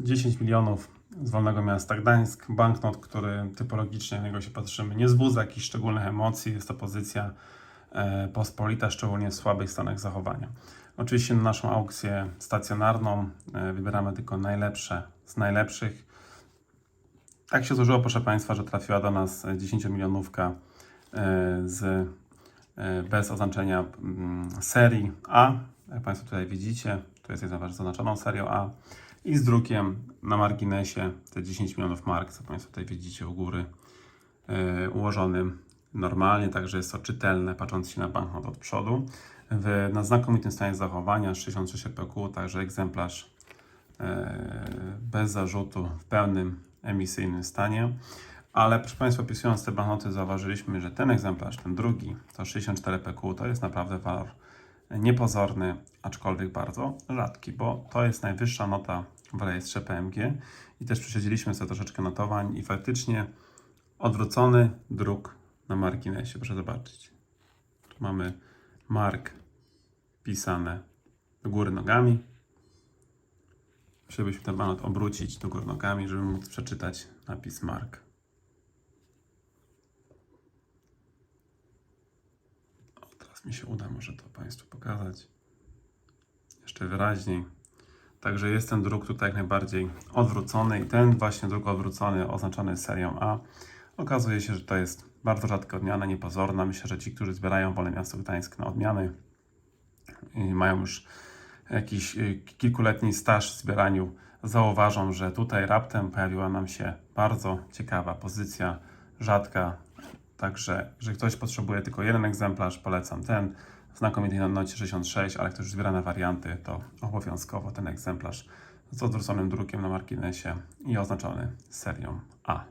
10 milionów z Wolnego Miasta Gdańsk. Banknot, który typologicznie na niego się patrzymy, nie wzbudza jakichś szczególnych emocji. Jest to pozycja e, pospolita, szczególnie w słabych stanach zachowania. Oczywiście na naszą aukcję stacjonarną e, wybieramy tylko najlepsze z najlepszych. Tak się złożyło, proszę Państwa, że trafiła do nas 10 milionówka e, z, bez oznaczenia mm, serii A. Jak Państwo tutaj widzicie, tu jest jedna z zaznaczoną serią A i z drukiem na marginesie te 10 milionów mark, co Państwo tutaj widzicie u góry, e, ułożonym normalnie, także jest to czytelne, patrząc się na banknot od przodu. W, na znakomitym stanie zachowania 66 PQ, także egzemplarz e, bez zarzutu, w pełnym emisyjnym stanie. Ale proszę Państwa, opisując te banknoty, zauważyliśmy, że ten egzemplarz, ten drugi, to 64 PQ, to jest naprawdę walor niepozorny, aczkolwiek bardzo rzadki, bo to jest najwyższa nota w rejestrze PMG i też prześledziliśmy sobie troszeczkę notowań i faktycznie odwrócony druk na marginesie. Proszę zobaczyć. Tu mamy mark pisane do góry nogami. Musielibyśmy ten banknot obrócić do góry nogami, żeby móc przeczytać napis mark. Mi się uda może to Państwu pokazać jeszcze wyraźniej. Także jest ten druk tutaj jak najbardziej odwrócony i ten właśnie druk odwrócony oznaczony serią A okazuje się, że to jest bardzo rzadka odmiana, niepozorna. Myślę, że ci, którzy zbierają Wolne Miasto Gdańsk na odmiany mają już jakiś y, kilkuletni staż w zbieraniu, zauważą, że tutaj raptem pojawiła nam się bardzo ciekawa pozycja, rzadka. Także, jeżeli ktoś potrzebuje tylko jeden egzemplarz, polecam ten. Znakomitej nocie 66, ale ktoś już zbiera na warianty, to obowiązkowo ten egzemplarz z odwróconym drukiem na marginesie i oznaczony serią A.